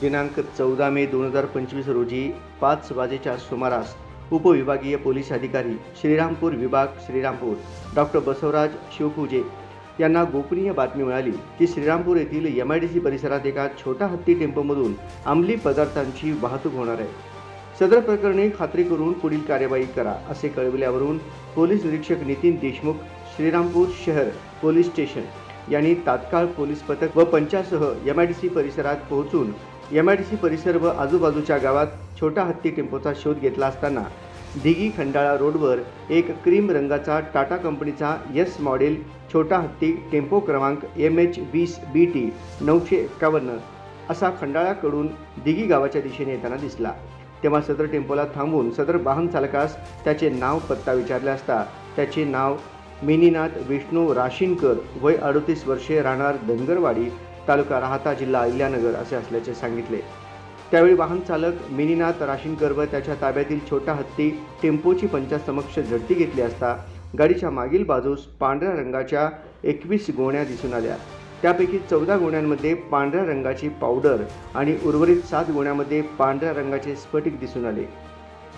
दिनांक चौदा मे दोन हजार पंचवीस रोजी पाच वाजेच्या सुमारास उपविभागीय पोलीस अधिकारी श्रीरामपूर विभाग श्रीरामपूर डॉक्टर बसवराज शिवपूजे यांना गोपनीय बातमी मिळाली की श्रीरामपूर येथील एम आय डी सी परिसरात एका छोटा हत्ती टेम्पोमधून अंमली पदार्थांची वाहतूक होणार आहे. सदर प्रकरणी खात्री करून पुढील कार्यवाही करा असे कळविल्यावरून पोलीस निरीक्षक नितीन देशमुख श्रीरामपूर शहर पोलीस स्टेशन यांनी तात्काळ पोलीस पथक व पंचासह एम आय डी सी परिसरात पोहोचून एम आय डी सी परिसर व आजूबाजूच्या गावात छोटा हत्ती टेम्पोचा शोध घेतला असताना दिघी खंडाळा रोडवर एक क्रीम रंगाचा टाटा कंपनीचा यस मॉडेल छोटा हत्ती टेम्पो क्रमांक एम एच वीस बी टी नऊशे एक्कावन्न असा खंडाळ्याकडून दिघी गावाच्या दिशेने येताना दिसला. तेव्हा सदर टेम्पोला थांबून सदर वाहन चालकास त्याचे नाव पत्ता विचारले असता त्याचे नाव मिनीनाथ विष्णू राशीनकर वय अडतीस वर्षे राहणार धनगरवाडी तालुका राहता जिल्हा अहिल्यानगर असे असल्याचे सांगितले. त्यावेळी वाहन चालक मिनीनाथ राशीनकर व त्याच्या ताब्यातील छोटा हत्ती टेम्पोची पंचासमक्ष झडती घेतली असता गाडीच्या मागील बाजूस पांढऱ्या रंगाच्या एकवीस गोण्या दिसून आल्या. त्यापैकी चौदा गोण्यांमध्ये पांढऱ्या रंगाची पावडर आणि उर्वरित सात गोण्यांमध्ये पांढऱ्या रंगाचे स्फटिक दिसून आले.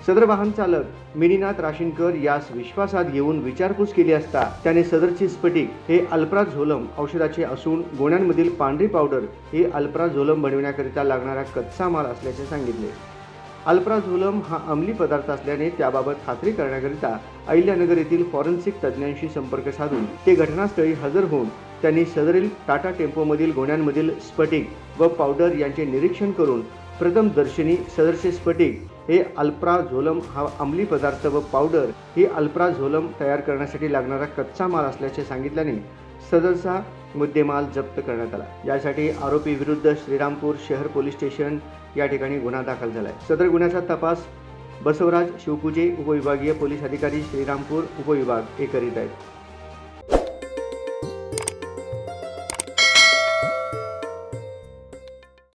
सदर वाहन चालक मिनीनाथ राशीनकर यास विश्वासात घेऊन विचारपूस केली असता त्याने सदरची स्फटिक हे अल्प्राझोलम औषधाचे असून गोण्यांमधील पांढरी पावडर हे अल्प्राझोलम बनविण्याकरिता लागणारा कच्चा माल असल्याचे सांगितले. अल्प्राझोलम हा अंमली पदार्थ असल्याने त्याबाबत खात्री करण्याकरिता अहिल्यानगर येथील फॉरेन्सिक तज्ज्ञांशी संपर्क साधून ते घटनास्थळी हजर होऊन त्यांनी सदरील टाटा टेम्पोमधील गोण्यांमधील स्फटिक व पावडर यांचे निरीक्षण करून प्रथम दर्शनी सदरचे स्फटिक हे अल्प्राझोलम हा अंमली पदार्थ व पावडर ही अल्प्राझोलम तयार करण्यासाठी लागणारा कच्चा माल असल्याचे सांगितल्याने सदरचा मुद्देमाल जप्त करण्यात आला. यासाठी आरोपी विरुद्ध श्रीरामपूर शहर पोलीस स्टेशन या ठिकाणी गुन्हा दाखल झाला आहे सदर गुन्ह्याचा तपास बसवराज शिवपूजे उपविभागीय पोलीस अधिकारी श्रीरामपूर उपविभाग हे करीत आहेत